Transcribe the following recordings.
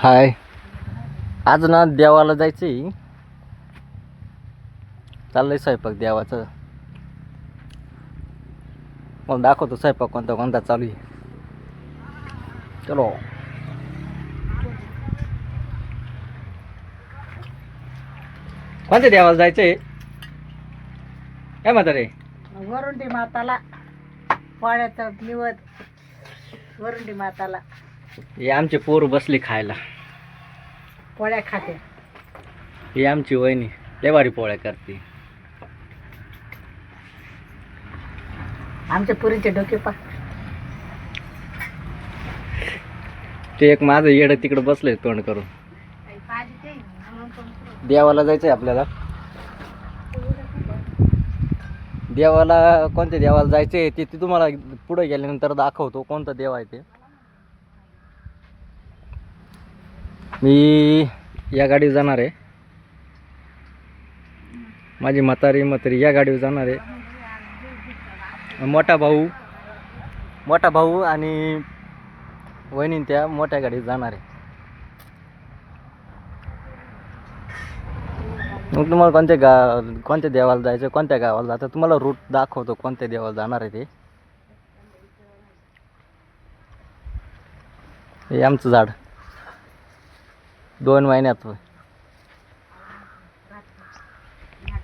हाय. आज ना देवाला जायचंय. चाललंय स्वयंपाक देवाचं. मग दाखवतो स्वयंपाक कोणता कोणता चालू आहे. चलो. कोणत्या देवाला जायचंय? काय म्हातारे वरुंडी माताला. पोळ्याचं निवद वरुंडी माताला. हे आमचे पोर बसले खायला. पोळ्या खाते. ही आमची वहिनी लय भारी पोळ्या करते. आमच्या पुरीचे डोके पा. ते एक माझं येडं तिकडं बसलंय तोंड करून. देवाला जायचंय आपल्याला. देवाला कोणत्या देवाला जायचंय ते ते तुम्हाला पुढे गेल्यानंतर दाखवतो कोणता देव आहे ते. मी या गाडीवर जाणार आहे. माझी म्हातारी म्हातारी या गाडीवर जाणार आहे. मोठा भाऊ मोठा भाऊ आणि वहिनी त्या मोठ्या गाडीत जाणार आहे. मग तुम्हाला कोणत्या गा कोणत्या देवाला जायचं कोणत्या गावाला जायचं तुम्हाला रूट दाखवतो कोणत्या देवाला जाणार आहे ते. हे आमचं झाड. दोन महिन्यात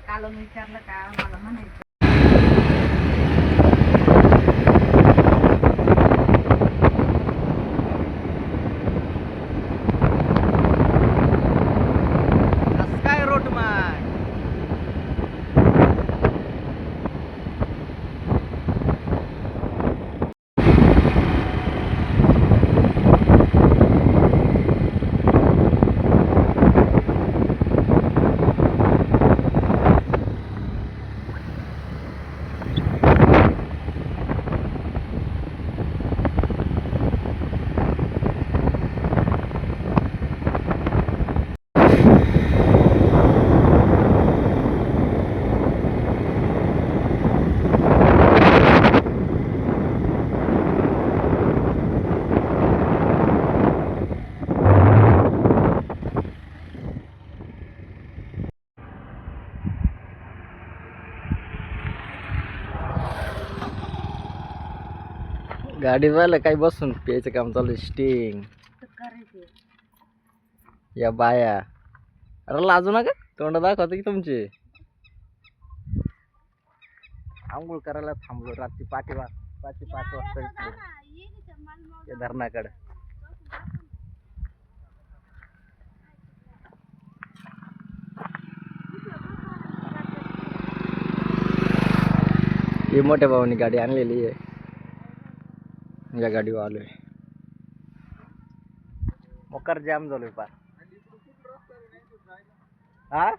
कालून विचारलं का मला म्हणायचं. गाडी झालं काही बसून प्यायचं काम चालू स्टिंग या बाया. अरे लाजू नका. तोंड दाखवतो की तुमचे. आंघोळ करायला थांबलो. रात्री पाठी पाचशे पाच वाजता धरणाकडं. ही मोठ्या भावानी गाडी आणलेली आहे. या गाडीवर आलोय. मोकार जाम झालोय पार. हा?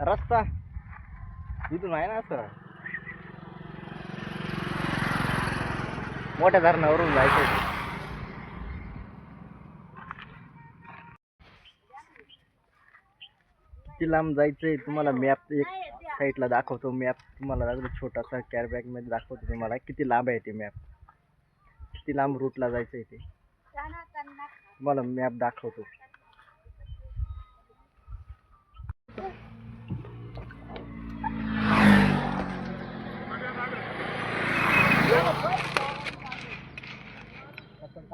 रस्ता? इथून आहे ना असं? मोठ्या धरणावरून जायचं किती लांब जायचंय तुम्हाला मॅप एक साईडला दाखवतो मॅप तुम्हाला दाखवतो छोटासा कॅरबॅगमध्ये दाखवतो तुम्हाला. किती लांब आहे ते मॅप किती लांब रूटला जायचं आहे ते? तुम्हाला मॅप दाखवतो.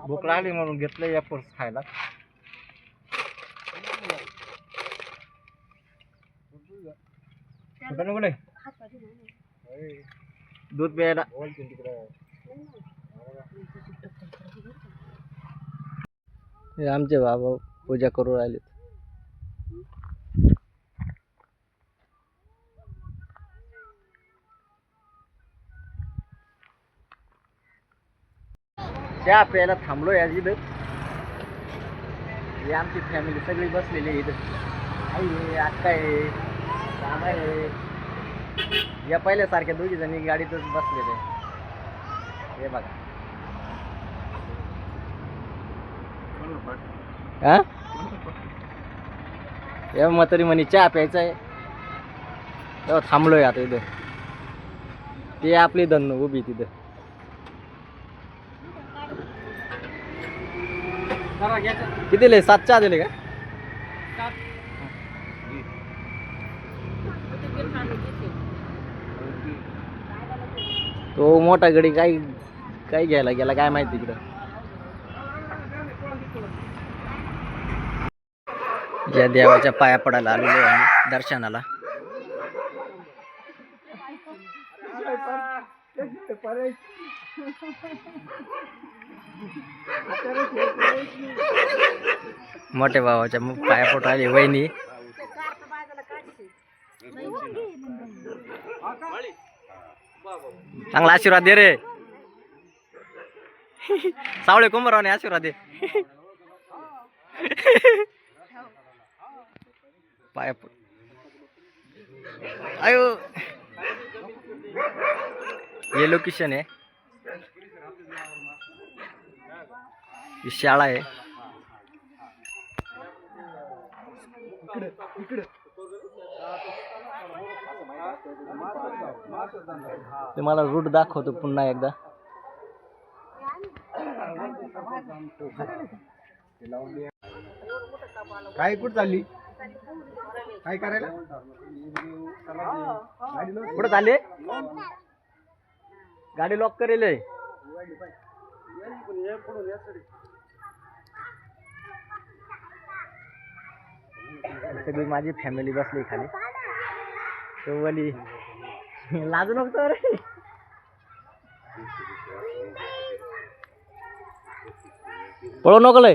भूक लागली म्हणून घेतलं या खायला. कुठं कुठे? दूध प्यायला. हे आमचे बाबा पूजा करू राहिले चहा प्यायला थांबलो या इथं. आमची फॅमिली सगळी बसलेली आहे इथं. आई आहे अक्का आहे. या पहिल्यासारख्या दोघी जणी गाडीतच बसलेले हे बघा. हा? या म्हणे चहा प्यायचा आहे. तेव्हा थांबलोय आता इथं. ते आपली धन उभी तिथं. किती लय सात चहा दिले का? तो मोठा गडी काय काय घ्यायला गेला काय माहिती तिकडं? या देवाच्या पाया पडायला आलेलो आहे दर्शनाला. मोठ्या भावाच्या मग पाया पोट आली वहिनी. चांगला आशीर्वाद दे रे सावळे कुंभरावने आशीर्वाद दे पाया पड अयो हे लोकेशन आहे ही शाळा आहे तुम्हाला रूट दाखवतो पुन्हा एकदा. काय कुठं चालली? काय करायला? कुठं चालले? गाडी लॉक करेल. सगळी माझी फॅमिली बसली खाली. तो वली. लाजू नको रे. पळू नको लय.